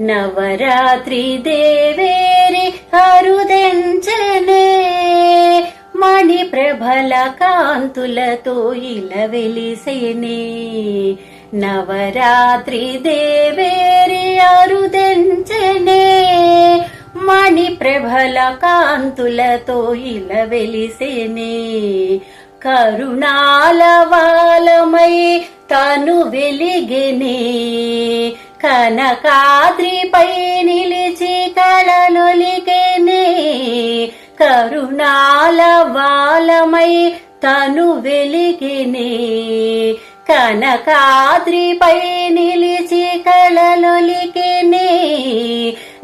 నవరాత్రి దేవేరి అరుదెంచనే మణి ప్రభల కాంతులతో ఇల వెలిసేనే. నవరాత్రి దేవేరి అరుదెంచనే మణి ప్రభల కాంతులతో ఇల వెలిసేనే. కరుణాల వాలమై తను వెలిగెనే. కనకాద్రిపై నిలిచి కళలొలికెనే కరుణాల వాలమై తను వెలిగెనే కనకాద్రిపై నిలిచి కళలొలికెనే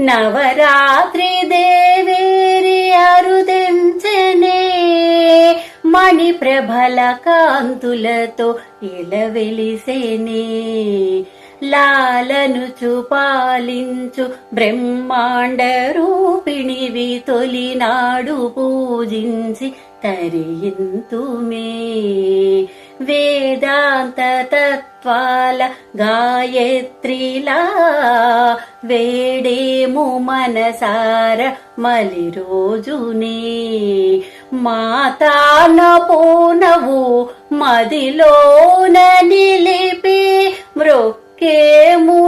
నవరాత్రి దేవేరి అరుదెంచనే. మణి ప్రభల కాంతులతో ఇలవెలిసేనే. లాలను పాలించు బ్రహ్మాండ రూపిణివి తొలినాడు పూజించి తరియింతుమే. వేదాంత తత్వాల గాయత్రిలా వేడేము మనసార మలి రోజునే మాతాన పూనవు మదిలోన నిలిపి మృక్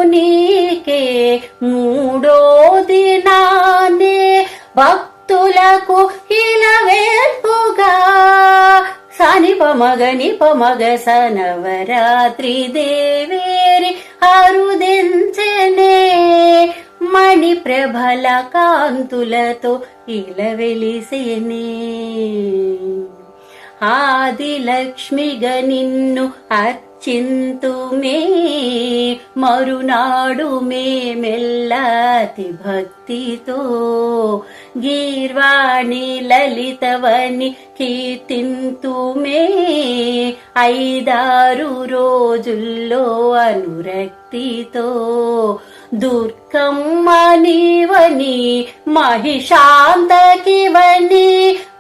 నీకే? మూడో దినానే భక్తులకు ఇలవేల్పుగా సని పమగని పమగ సనవరాత్రి దేవేరి అరుదించనే. మణి ప్రభల కాంతులతో ఇలవెలిసేనే. ఆదిలక్ష్మిగ నిన్ను నిన్ను చింతుమే మరునాడు మే మేమెల్లాతి భక్తితో. గీర్వాణి లలితవని కీర్తింతుమే ఐదారు రోజుల్లో అనురక్తితో. దుర్గమ్మ నీవని మహిషాంతకివని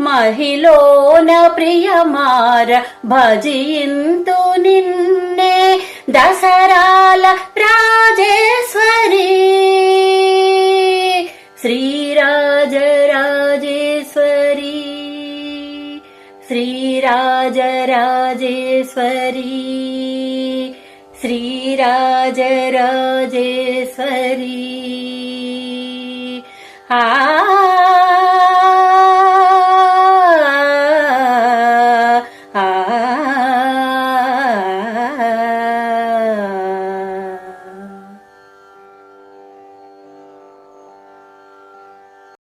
మహిళోన ప్రియమార భజింతు నిన్నే దసరాల రాజేశ్వరి శ్రీరాజరాజేశ్వరి శ్రీరాజరాజేశ్వరి श्रीराजराजेश्वरी। आ